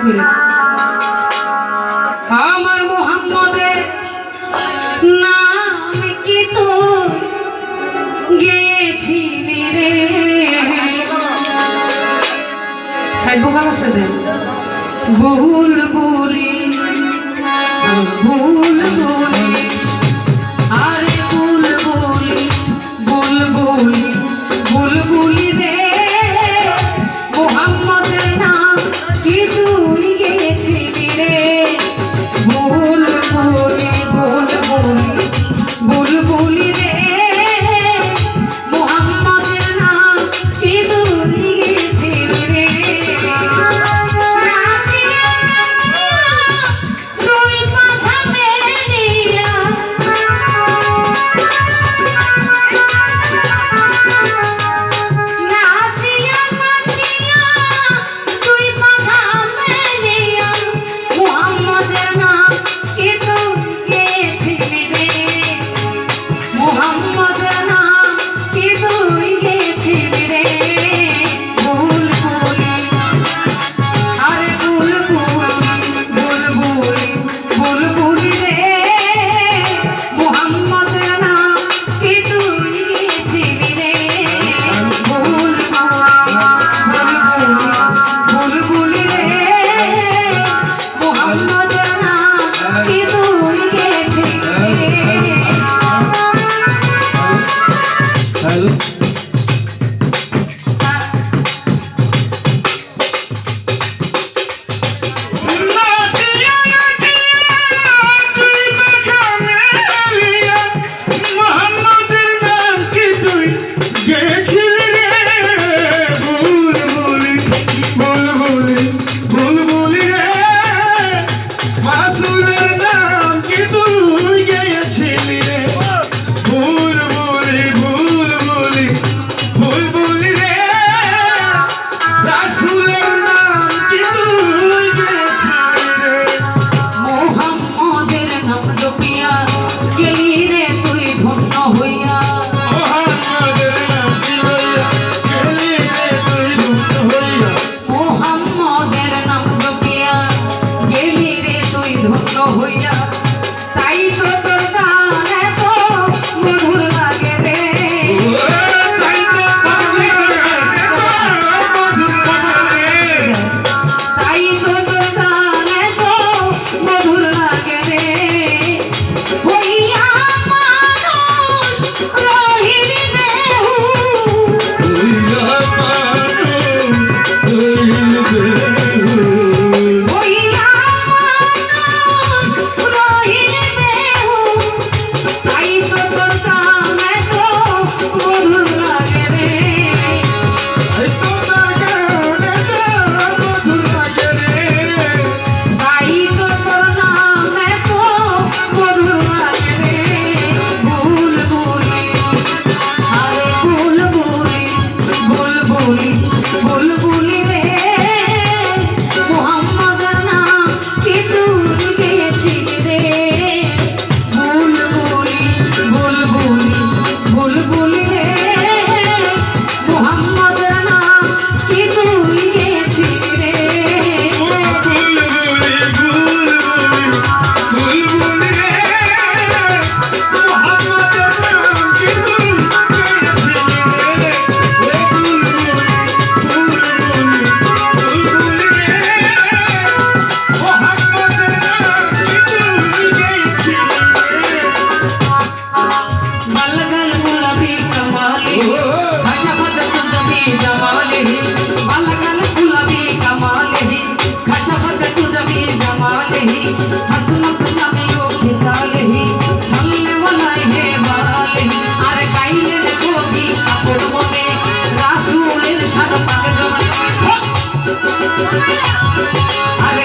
ফিরে আমার মোহাম্মদের নাম কি তো গেছি রে? সাইব গান আছে বুল বুলি ভুল I'm